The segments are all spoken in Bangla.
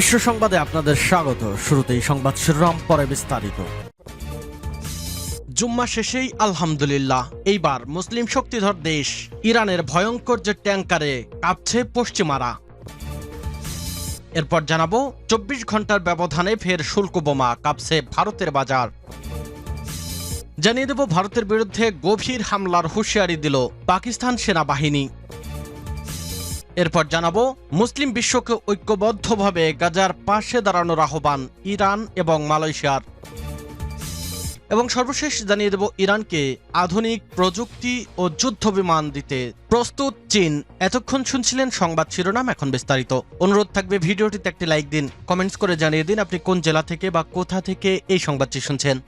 বিশ্ব সংবাদে আপনাদের স্বাগত। শুরুতেই সংবাদ শিরোনাম, পরে বিস্তারিত। জুম্মা শেষেই আলহামদুলিল্লাহ। এইবার মুসলিম শক্তিধর দেশ ইরানের ভয়ঙ্কর যে ট্যাঙ্কারে কাঁপছে পশ্চিমারা। এরপর জানাব, চব্বিশ ঘণ্টার ব্যবধানে ফের শুল্ক বোমা কাঁপছে ভারতের বাজার। জানিয়ে দেব, ভারতের বিরুদ্ধে গভীর হামলার হুঁশিয়ারি দিল পাকিস্তান সেনাবাহিনী। এরপর জানাব, মুসলিম বিশ্বকে ঐক্যবদ্ধভাবে গাজার পাশে দাঁড়ানোর আহ্বান ইরান এবং মালয়েশিয়ার। এবং সর্বশেষ জানিয়ে দেব, ইরানকে আধুনিক প্রযুক্তি ও যুদ্ধ বিমান দিতে প্রস্তুত চীন। এতক্ষণ শুনছিলেন সংবাদ শিরোনাম, এখন বিস্তারিত। অনুরোধ থাকবে, ভিডিওটিতে একটি লাইক দিন, কমেন্টস করে জানিয়ে দিন আপনি কোন জেলা থেকে বা কোথা থেকে এই সংবাদটি শুনছেন।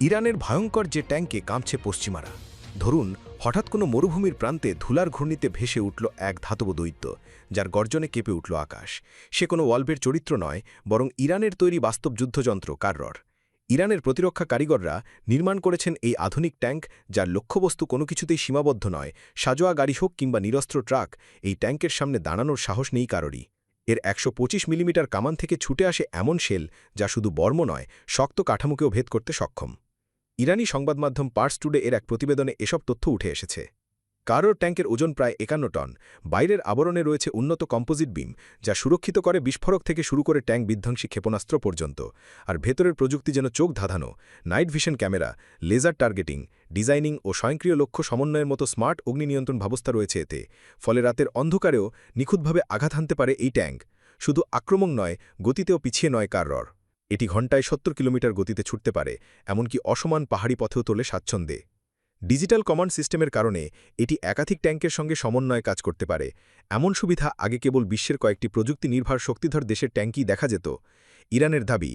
ইরানের ভয়ঙ্কর যে ট্যাঙ্কে কামছে পশ্চিমারা। ধরুন হঠাৎ কোনো মরুভূমির প্রান্তে ধুলার ঘূর্ণিতে ভেসে উঠল এক ধাতব দৈত্য, যার গর্জনে কেঁপে উঠল আকাশ। সে কোনো ওয়াল্বের চরিত্র নয়, বরং ইরানের তৈরি বাস্তব যুদ্ধযন্ত্র কার্রর। ইরানের প্রতিরক্ষা কারিগররা নির্মাণ করেছেন এই আধুনিক ট্যাঙ্ক, যার লক্ষ্যবস্তু কোনো কিছুতেই সীমাবদ্ধ নয়, সাজোয়া গাড়ি হোক কিংবা নিরস্ত্র ট্রাক, এই ট্যাঙ্কের সামনে দাঁড়ানোর সাহস নেই কারোরই। এর একশো পঁচিশ মিলিমিটার কামান থেকে ছুটে আসে এমন শেল, যা শুধু বর্ম নয়, শক্ত কাঠামোকেও ভেদ করতে সক্ষম। ইরানি সংবাদমাধ্যম পার্স টুডে এর এক প্রতিবেদনে এসব তথ্য উঠে এসেছে। কারোর ট্যাঙ্কের ওজন প্রায় একান্ন টন। বাইরের আবরণে রয়েছে উন্নত কম্পোজিট বিম, যা সুরক্ষিত করে বিস্ফোরক থেকে শুরু করে ট্যাঙ্ক বিধ্বংসী ক্ষেপণাস্ত্র পর্যন্ত। আর ভেতরের প্রযুক্তি যেন চোখ ধাঁধানো। Night vision camera, laser targeting, designing ও স্বয়ংক্রিয় লক্ষ্য সমন্বয়ের মতো স্মার্ট অগ্নি নিয়ন্ত্রণ ব্যবস্থা রয়েছে এতে। ফলে রাতের অন্ধকারেও নিখুঁতভাবে আঘাত হানতে পারে এই ট্যাঙ্ক। শুধু আক্রমণ নয়, গতিতেও পিছিয়ে নয় কাররর এটি ঘণ্টায় সত্তর কিলোমিটার গতিতে ছুটতে পারে, এমনকি অসমান পাহাড়ি পথেও তোলে স্বাচ্ছন্দ্যে। ডিজিটাল কমান্ড সিস্টেমের কারণে এটি একাধিক ট্যাঙ্কের সঙ্গে সমন্বয়ে কাজ করতে পারে। এমন সুবিধা আগে কেবল বিশ্বের কয়েকটি প্রযুক্তি নির্ভর শক্তিধর দেশের ট্যাঙ্কই দেখা যেত। ইরানের দাবি,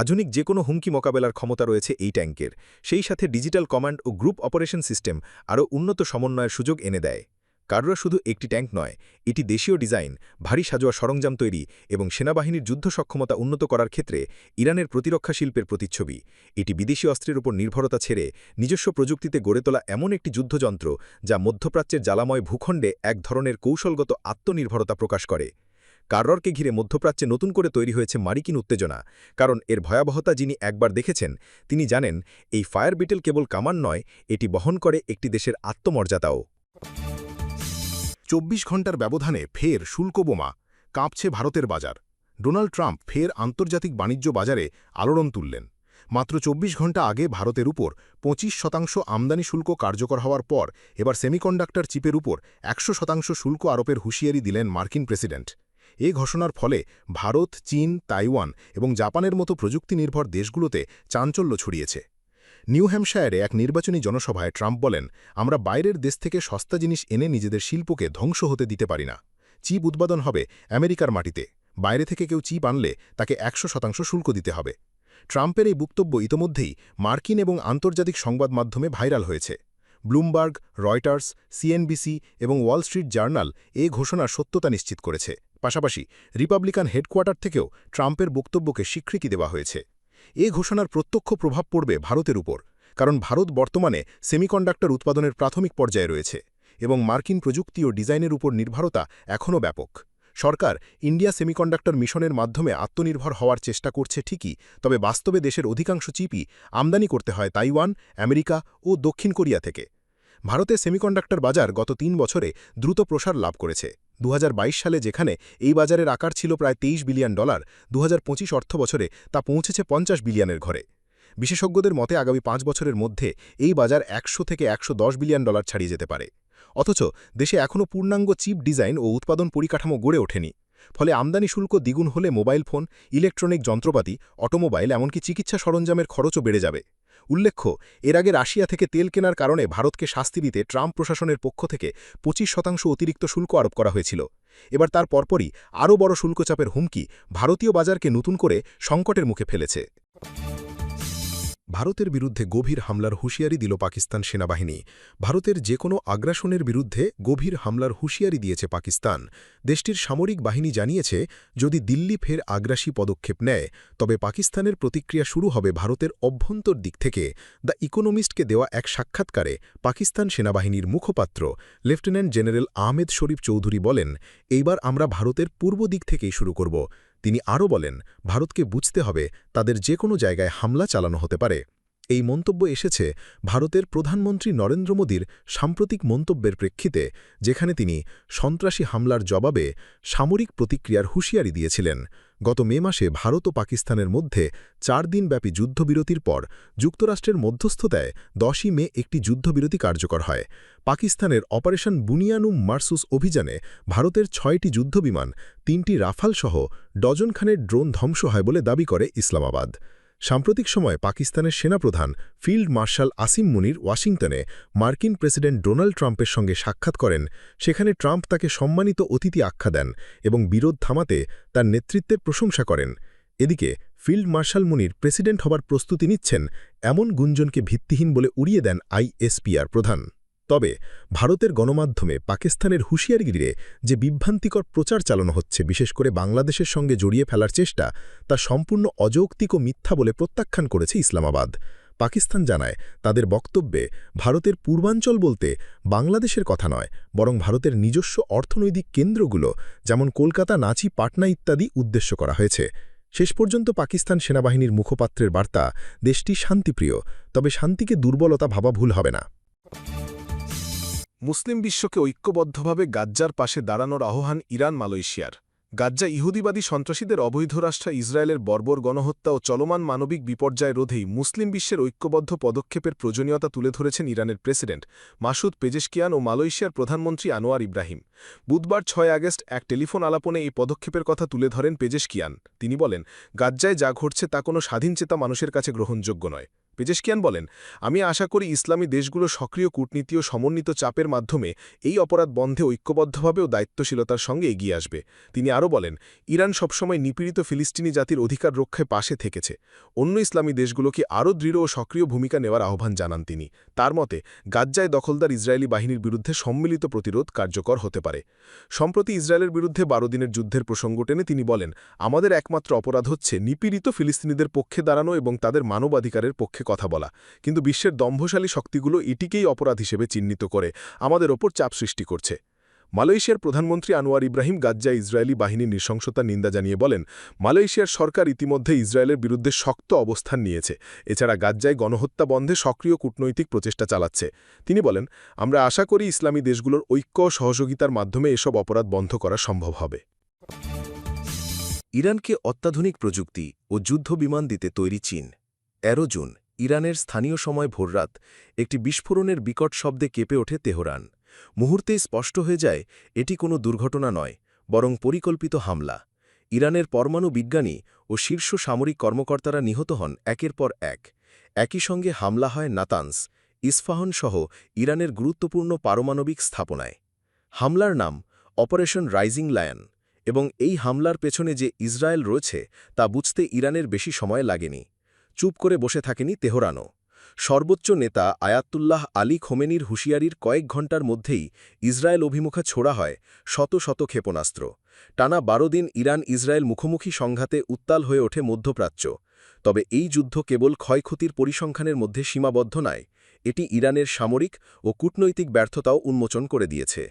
আধুনিক যে কোনো হুমকি মোকাবেলার ক্ষমতা রয়েছে এই ট্যাঙ্কের, সেই সাথে ডিজিটাল কমান্ড ও গ্রুপ অপারেশন সিস্টেম আরও উন্নত সমন্বয়ের সুযোগ এনে দেয়। কারোরা শুধু একটি ট্যাঙ্ক নয়, এটি দেশীয় ডিজাইন, ভারী সাজোয়া সরঞ্জাম তৈরি এবং সেনাবাহিনীর যুদ্ধ সক্ষমতা উন্নত করার ক্ষেত্রে ইরানের প্রতিরক্ষা শিল্পের প্রতিচ্ছবি। এটি বিদেশি অস্ত্রের উপর নির্ভরতা ছেড়ে নিজস্ব প্রযুক্তিতে গড়ে তোলা এমন একটি যুদ্ধযন্ত্র যা মধ্যপ্রাচ্যের জ্বালাময় ভূখণ্ডে এক ধরনের কৌশলগত আত্মনির্ভরতা প্রকাশ করে। কাররকে ঘিরে মধ্যপ্রাচ্যে নতুন করে তৈরি হয়েছে মারিকিন উত্তেজনা, কারণ এর ভয়াবহতা যিনি একবার দেখেছেন, তিনি জানেন এই ফায়ার বিটেল কেবল কামান নয়, এটি বহন করে একটি দেশের আত্মমর্যাদাও। চব্বিশ ঘণ্টার ব্যবধানে ফের শুল্ক বোমা কাঁপছে ভারতের বাজার। ডোনাল্ড ট্রাম্প ফের আন্তর্জাতিক বাণিজ্য বাজারে আলোড়ন তুললেন। মাত্র চব্বিশ ঘণ্টা আগে ভারতের উপর পঁচিশ শতাংশ আমদানি শুল্ক কার্যকর হওয়ার পর এবার সেমিকন্ডাক্টর চিপের উপর একশো শতাংশ শুল্ক আরোপের হুঁশিয়ারি দিলেন মার্কিন প্রেসিডেন্ট। এ ঘোষণার ফলে ভারত, চীন, তাইওয়ান এবং জাপানের মতো প্রযুক্তিনির্ভর দেশগুলোতে চাঞ্চল্য ছড়িয়েছে। নিউ হ্যাম্পশায়ারে এক নির্বাচনী জনসভায় ট্রাম্প বলেন, আমরা বাইরের দেশ থেকে সস্তা জিনিস এনে নিজেদের শিল্পকে ধ্বংস হতে দিতে পারি না। চিপ উৎপাদন হবে আমেরিকার মাটিতে। বাইরে থেকে কেউ চিপ আনলে তাকে একশো শতাংশ শুল্ক দিতে হবে। ট্রাম্পের এই বক্তব্য ইতোমধ্যেই মার্কিন এবং আন্তর্জাতিক সংবাদ মাধ্যমে ভাইরাল হয়েছে। ব্লুমবার্গ, রয়টার্স, সিএনবিসি এবং ওয়াল স্ট্রিট জার্নাল এ ঘোষণার সত্যতা নিশ্চিত করেছে। পাশাপাশি রিপাবলিকান হেডকোয়ার্টার থেকেও ট্রাম্পের বক্তব্যকে স্বীকৃতি দেওয়া হয়েছে। এ ঘোষণার প্রত্যক্ষ প্রভাব পড়বে ভারতের উপর, কারণ ভারত বর্তমানে সেমিকন্ডাক্টর উৎপাদনের প্রাথমিক পর্যায়ে রয়েছে এবং মার্কিন প্রযুক্তি ও ডিজাইনের উপর নির্ভরতা এখনও ব্যাপক। সরকার ইন্ডিয়া সেমিকন্ডাক্টর মিশনের মাধ্যমে আত্মনির্ভর হওয়ার চেষ্টা করছে ঠিকই, তবে বাস্তবে দেশের অধিকাংশ চিপই আমদানি করতে হয় তাইওয়ান, আমেরিকা ও দক্ষিণ কোরিয়া থেকে। ভারতে সেমিকন্ডাক্টর বাজার গত তিন বছরে দ্রুত প্রসার লাভ করেছে। দু হাজার বাইশ সালে যেখানে এই বাজারের আকার ছিল প্রায় তেইশ বিলিয়ন ডলার, দু অর্থ বছরে তা পৌঁছেছে পঞ্চাশ বিলিয়নের ঘরে। বিশেষজ্ঞদের মতে আগামী পাঁচ বছরের মধ্যে এই বাজার একশো থেকে একশো দশ বিলিয়ন ডলার ছাড়িয়ে যেতে পারে। অথচ দেশে এখনও পূর্ণাঙ্গ চিপ ডিজাইন ও উৎপাদন পরিকাঠামো গড়ে ওঠেনি। ফলে আমদানি শুল্ক দ্বিগুণ হলে মোবাইল ফোন, ইলেকট্রনিক যন্ত্রপাতি, অটোমোবাইল, এমনকি চিকিৎসা সরঞ্জামের খরচও বেড়ে যাবে। উল্লেখ্য, এর আগে রাশিয়া থেকে তেল কেনার কারণে ভারতকে শাস্তি দিতে ট্রাম্প প্রশাসনের পক্ষ থেকে পঁচিশ শতাংশ অতিরিক্ত শুল্ক আরোপ করা হয়েছিল। এবার তার পরপরই আরও বড় শুল্কচাপের হুমকি ভারতীয় বাজারকে নতুন করে সংকটের মুখে ফেলেছে। ভারতের বিরুদ্ধে গভীর হামলার হুঁশিয়ারি দিল পাকিস্তান সেনাবাহিনী। ভারতের যে কোনো আগ্রাসনের বিরুদ্ধে গভীর হামলার হুঁশিয়ারি দিয়েছে পাকিস্তান। দেশটির সামরিক বাহিনী জানিয়েছে, যদি দিল্লি ফের আগ্রাসী পদক্ষেপ নেয়, তবে পাকিস্তানের প্রতিক্রিয়া শুরু হবে ভারতের অভ্যন্তর দিক থেকে। দ্য ইকোনমিস্টকে দেওয়া এক সাক্ষাৎকারে পাকিস্তান সেনাবাহিনীর মুখপাত্র লেফটেন্যান্ট জেনারেল আহমেদ শরীফ চৌধুরী বলেন, এইবার আমরা ভারতের পূর্ব দিক থেকেই শুরু করব। তিনি আরও বলেন, ভারতকে বুঝতে হবে তাদের যে কোনো জায়গায় হামলা চালানো হতে পারে। এই মন্তব্য এসেছে ভারতের প্রধানমন্ত্রী নরেন্দ্র মোদীর সাম্প্রতিক মন্তব্যের প্রেক্ষিতে, যেখানে তিনি সন্ত্রাসী হামলার জবাবে সামরিক প্রতিক্রিয়ার হুঁশিয়ারি দিয়েছিলেন। গত মে মাসে ভারত ও পাকিস্তানের মধ্যে চার দিনব্যাপী যুদ্ধবিরতির পর যুক্তরাষ্ট্রের মধ্যস্থতায় দশই মে একটি যুদ্ধবিরতি কার্যকর হয়। পাকিস্তানের অপারেশন বুনিয়ানুম মার্সুস অভিযানে ভারতের ছয়টি যুদ্ধবিমান, তিনটি রাফালসহ ডজনখানের ড্রোন ধ্বংস হয় বলে দাবি করে ইসলামাবাদ। সাম্প্রতিক সময়ে পাকিস্তানের সেনাপ্রধান ফিল্ড মার্শাল আসিম মুনির ওয়াশিংটনে মার্কিন প্রেসিডেন্ট ডোনাল্ড ট্রাম্পের সঙ্গে সাক্ষাৎ করেন। সেখানে ট্রাম্প তাকে সম্মানিত অতিথি আখ্যা দেন এবং বিরোধ থামাতে তার নেতৃত্বের প্রশংসা করেন। এদিকে, ফিল্ড মার্শাল মুনির প্রেসিডেন্ট হবার প্রস্তুতি নিচ্ছেন এমন গুঞ্জনকে ভিত্তিহীন বলে উড়িয়ে দেন আইএসপিআর প্রধান। তবে ভারতের গণমাধ্যমে পাকিস্তানের হুঁশিয়ারিগিরে যে বিভ্রান্তিকর প্রচার চালানো হচ্ছে, বিশেষ করে বাংলাদেশের সঙ্গে জড়িয়ে ফেলার চেষ্টা, তা সম্পূর্ণ অযৌক্তিক ও মিথ্যা বলে প্রত্যাখ্যান করেছে ইসলামাবাদ। পাকিস্তান জানায়, তাদের বক্তব্যে ভারতের পূর্বাঞ্চল বলতে বাংলাদেশের কথা নয়, বরং ভারতের নিজস্ব অর্থনৈতিক কেন্দ্রগুলো, যেমন কলকাতা, নাচি, পাটনা ইত্যাদি উদ্দেশ্য করা হয়েছে। শেষ পর্যন্ত পাকিস্তান সেনাবাহিনীর মুখপাত্রের বার্তা, দেশটি শান্তিপ্রিয়, তবে শান্তিকে দুর্বলতা ভাবা ভুল হবে না। মুসলিম বিশ্বকে ঐক্যবদ্ধভাবে গাজ্জার পাশে দাঁড়ানোর আহ্বান ইরান মালয়েশিয়ার। গাজ্জা ইহুদিবাদী সন্ত্রাসীদের অবৈধ রাষ্ট্র ইসরায়েলের বর্বর গণহত্যা ও চলমান মানবিক বিপর্যয় রোধেই মুসলিম বিশ্বের ঐক্যবদ্ধ পদক্ষেপের প্রয়োজনীয়তা তুলে ধরেছেন ইরানের প্রেসিডেন্ট মাসুদ পেজেশকিয়ান ও মালয়েশিয়ার প্রধানমন্ত্রী আনোয়ার ইব্রাহিম। বুধবার ছয় আগস্ট এক টেলিফোন আলাপনে এই পদক্ষেপের কথা তুলে ধরেন পেজেশকিয়ান। তিনি বলেন, গাজ্জায় যা ঘটছে তা কোনো স্বাধীনচেতা মানুষের কাছে গ্রহণযোগ্য নয়। পেজেশকিয়ান বলেন, আমি আশা করি ইসলামী দেশগুলো সক্রিয় কূটনীতি ও সমন্বিত চাপের মাধ্যমে এই অপরাধ বন্ধে ঐক্যবদ্ধভাবে ও দায়িত্বশীলতার সঙ্গে এগিয়ে আসবে। তিনি আরও বলেন, ইরান সবসময় নিপীড়িত ফিলিস্তিনি জাতির অধিকার রক্ষায় পাশে থেকেছে। অন্য ইসলামী দেশগুলোকে আরও দৃঢ় ও সক্রিয় ভূমিকা নেওয়ার আহ্বান জানান তিনি। তার মতে, গাজ্জায় দখলদার ইসরায়েলি বাহিনীর বিরুদ্ধে সম্মিলিত প্রতিরোধ কার্যকর হতে পারে। সম্প্রতি ইসরায়েলের বিরুদ্ধে বারো দিনের যুদ্ধের প্রসঙ্গ টেনে তিনি বলেন, আমাদের একমাত্র অপরাধ হচ্ছে নিপীড়িত ফিলিস্তিনিদের পক্ষে দাঁড়ানো এবং তাদের মানবাধিকারের পক্ষে কথা বলা। কিন্তু বিশ্বের দম্ভশালী শক্তিগুলো এটিকেই অপরাধ হিসেবে চিহ্নিত করে, আমাদের ওপর চাপ সৃষ্টি করছে। মালয়েশিয়ার প্রধানমন্ত্রী আনোয়ার ইব্রাহিম গাজ্জা ইসরায়েলি বাহিনীর নৃশংসতা নিন্দা জানিয়ে বলেন, মালয়েশিয়ার সরকার ইতিমধ্যে ইসরায়েলের বিরুদ্ধে শক্ত অবস্থান নিয়েছে। এছাড়া গাজ্জায় গণহত্যা বন্ধে সক্রিয় কূটনৈতিক প্রচেষ্টা চালাচ্ছে। তিনি বলেন, আমরা আশা করি ইসলামী দেশগুলোর ঐক্য সহযোগিতার মাধ্যমে এসব অপরাধ বন্ধ করা সম্ভব হবে। ইরানকে অত্যাধুনিক প্রযুক্তি ও যুদ্ধ বিমান দিতে তৈরি চীন এরো জুন। ইরানের স্থানীয় সময় ভোররাত একটি বিস্ফোরণের বিকট শব্দে কেঁপে ওঠে তেহরান। মুহূর্তেই স্পষ্ট হয়ে যায়, এটি কোনো দুর্ঘটনা নয়, বরং পরিকল্পিত হামলা। ইরানের পরমাণু বিজ্ঞানী ও শীর্ষ সামরিক কর্মকর্তারা নিহত হন একের পর এক। একই সঙ্গে হামলা হয় নাতান্স, ইস্ফাহন সহ ইরানের গুরুত্বপূর্ণ পারমাণবিক স্থাপনায়। হামলার নাম অপারেশন রাইজিং লায়ন, এবং এই হামলার পেছনে যে ইসরায়েল রয়েছে তা বুঝতে ইরানের বেশি সময় লাগেনি। চুপ করে বসে থাকেনি তেহরানও। সর্বোচ্চ নেতা আয়াতুল্লাহ আলী খোমেনির হুঁশিয়ারির কয়েক ঘণ্টার মধ্যেই ইসরায়েল অভিমুখে ছোড়া হয় শত শত ক্ষেপণাস্ত্র। টানা বারো দিন ইরান ইসরায়েল মুখোমুখি সংঘাতে উত্তাল হয়ে ওঠে মধ্যপ্রাচ্য। তবে এই যুদ্ধ কেবল ক্ষয়ক্ষতির পরিসংখ্যানের মধ্যে সীমাবদ্ধ নয়, এটি ইরানের সামরিক ও কূটনৈতিক ব্যর্থতাও উন্মোচন করে দিয়েছে।